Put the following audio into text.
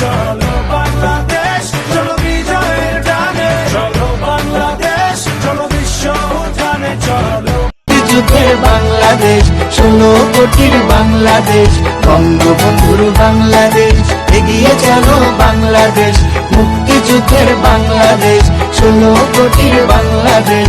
চলো বাংলাদেশ, চলো বিজয়ের বাংলাদেশ, চলো বিশ্ব বাংলাদেশ বঙ্গবন্ধুর বাংলাদেশ, এগিয়ে চলো বাংলাদেশ, মুক্তিযুদ্ধের বাংলাদেশ, ষোলো কোটির বাংলাদেশ